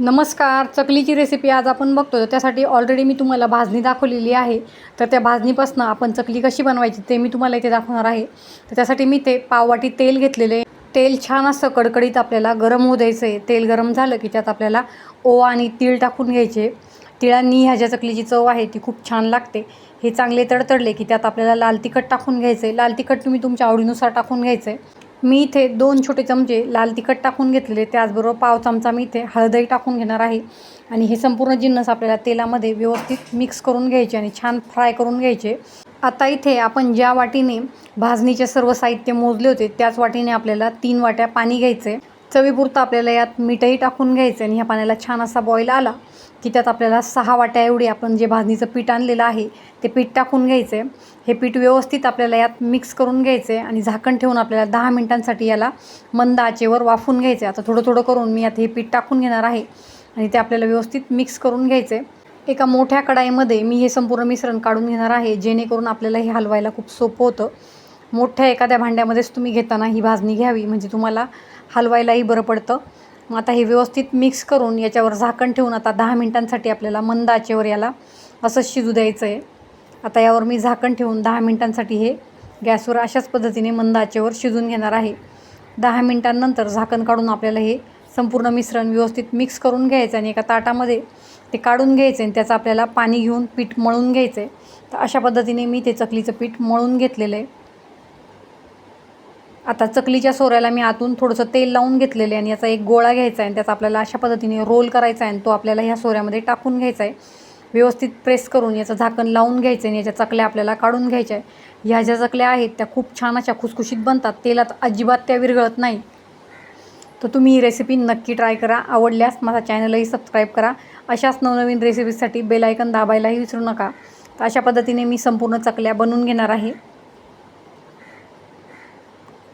नमस्कार चकलीची रेसिपी आज आपण बघतो तर त्यासाठी ऑलरेडी मी तुम्हाला भाजणी दाखवलेली आहे. तर त्या भाजणीपासून आपण चकली कशी बनवायची ते मी तुम्हाला इथे दाखवणार आहे. तर त्यासाठी मी ते पाववाटी तेल घेतलेले तेल छान असं कडकडीत आपल्याला गरम होऊ द्यायचं आहे तेल गरम झालं की त्यात आपल्याला ओवा आणि तीळ टाकून घ्यायचे. तिळांनी ह्या ज्या चकलीची चव आहे ती खूप छान लागते. हे चांगले तडतडले की त्यात आपल्याला लाल तिखट टाकून घ्यायचं आहे लाल तिखट तुम्ही तुमच्या आवडीनुसार टाकून घ्यायचं आहे मी इथे दोन छोटे चमचे लाल तिखट टाकून घेतलेले त्याचबरोबर पाव चमचा मी इथे हळदही टाकून घेणार आहे. आणि हे संपूर्ण जिन्नस आपल्याला तेलामध्ये व्यवस्थित मिक्स करून घ्यायचे आणि छान फ्राय करून घ्यायचे. आता इथे आपण ज्या वाटीने भाजणीचे सर्व साहित्य मोजले होते त्याच वाटीने आपल्याला तीन वाट्या पाणी घ्यायचे चवीपुरतं आपल्याला यात मीठही टाकून घ्यायचं आणि ह्या पाण्याला छान असा बॉईल आला की त्यात आपल्याला सहा वाट्या एवढी आपण जे भाजणीचं पीठ आणलेलं आहे ते पीठ टाकून घ्यायचं आहे हे पीठ व्यवस्थित आपल्याला यात मिक्स करून घ्यायचं आहे आणि झाकण ठेवून आपल्याला दहा मिनटांसाठी याला मंद आचेवर वाफून घ्यायचं आहे आता थोडं थोडं करून मी आता हे पीठ टाकून घेणार आहे आणि ते आपल्याला व्यवस्थित मिक्स करून घ्यायचं आहे एका मोठ्या कढाईमध्ये मी हे संपूर्ण मिश्रण काढून घेणार आहे जेणेकरून आपल्याला हे हलवायला खूप सोपं होतं. मोठ्या एखाद्या भांड्यामध्येच तुम्ही घेताना ही भाजणी घ्यावी. म्हणजे तुम्हाला हलवायलाही बरं पडतं. मग आता हे व्यवस्थित मिक्स करून याच्यावर झाकण ठेवून आता दहा मिनटांसाठी आपल्याला मंद आचेवर याला असं शिजू द्यायचं आहे आता यावर मी झाकण ठेवून दहा मिनटांसाठी हे गॅसवर अशाच पद्धतीने मंद आचेवर शिजून घेणार आहे. दहा मिनटांनंतर झाकण काढून आपल्याला हे संपूर्ण मिश्रण व्यवस्थित मिक्स करून घ्यायचं आणि एका ताटामध्ये ते काढून घ्यायचं आणि त्याचं आपल्याला पाणी घेऊन पीठ मळून घ्यायचं आहे तर अशा पद्धतीने मी ते चकलीचं पीठ मळून घेतलेलं आहे. आता चकलीच्या सोऱ्याला मी आतून थोडंसं तेल लावून घेतलेलं आहे आणि याचा एक गोळा घ्यायचा आहे आणि त्याचा आपल्याला अशा पद्धतीने रोल करायचा आहे आणि तो आपल्याला ह्या सोऱ्यामध्ये टाकून घ्यायचा आहे. व्यवस्थित प्रेस करून याचं झाकण लावून घ्यायचं आणि याच्या चकल्या आपल्याला काढून घ्यायच्या आहे. ह्या ज्या चकल्या आहेत त्या खूप छान अशा खुसखुशीत बनतात. तेलात अजिबात त्या विरघळत नाही. तर तुम्ही ही रेसिपी नक्की ट्राय करा. आवडल्यास माझा चॅनलही सबस्क्राईब करा. अशाच नवनवीन रेसिपीसाठी बेलायकन दाबायलाही विसरू नका. तर अशा पद्धतीने मी संपूर्ण चकल्या बनवून घेणार आहे.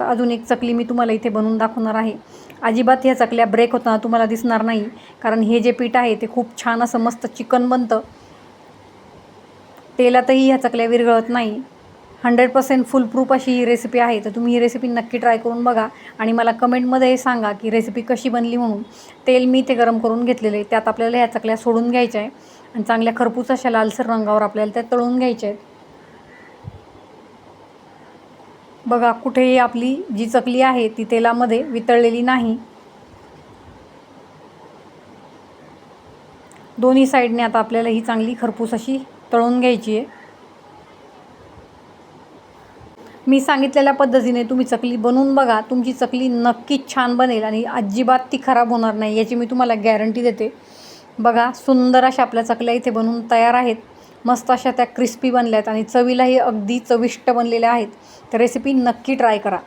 तर अजून एक चकली मी तुम्हाला इथे बनवून दाखवणार आहे. अजिबात ह्या चकल्या ब्रेक होताना तुम्हाला दिसणार नाही कारण हे जे पीठ आहे ते खूप छान असं मस्त चिकन बनतं. तेलातही ह्या चकल्या विरघळत नाही. हंड्रेड पर्सेंट फुल प्रूफ अशी ही रेसिपी आहे तर तुम्ही ही रेसिपी नक्की ट्राय करून बघा आणि मला कमेंटमध्ये सांगा की रेसिपी कशी बनली म्हणून. तेल मी ते गरम करून घेतलेले त्यात आपल्याला ह्या चकल्या सोडून घ्यायच्या आहे आणि चांगल्या खरपूस अशा लालसर रंगावर आपल्याला त्या तळून घ्यायच्या आहेत. बघा कुठेही आपली जी चकली आहे ती तेलामध्ये वितळलेली नाही. दोन्ही साईडने आता आपल्याला ही चांगली खरपूस अशी तळून घ्यायची आहे. मी सांगितलेल्या पद्धतीने तुम्ही चकली बनवून बघा. तुमची चकली नक्कीच छान बनेल आणि अजिबात ती खराब होणार नाही याची मी तुम्हाला गॅरंटी देते. बघा सुंदर अशा आपल्या चकल्या इथे बनवून तयार आहेत. मस्त अशा त्या क्रिस्पी बनल्या आहेत आणि चवीलाही अगदी चविष्ट बनलेल्या आहेत. तर रेसिपी नक्की ट्राय करा.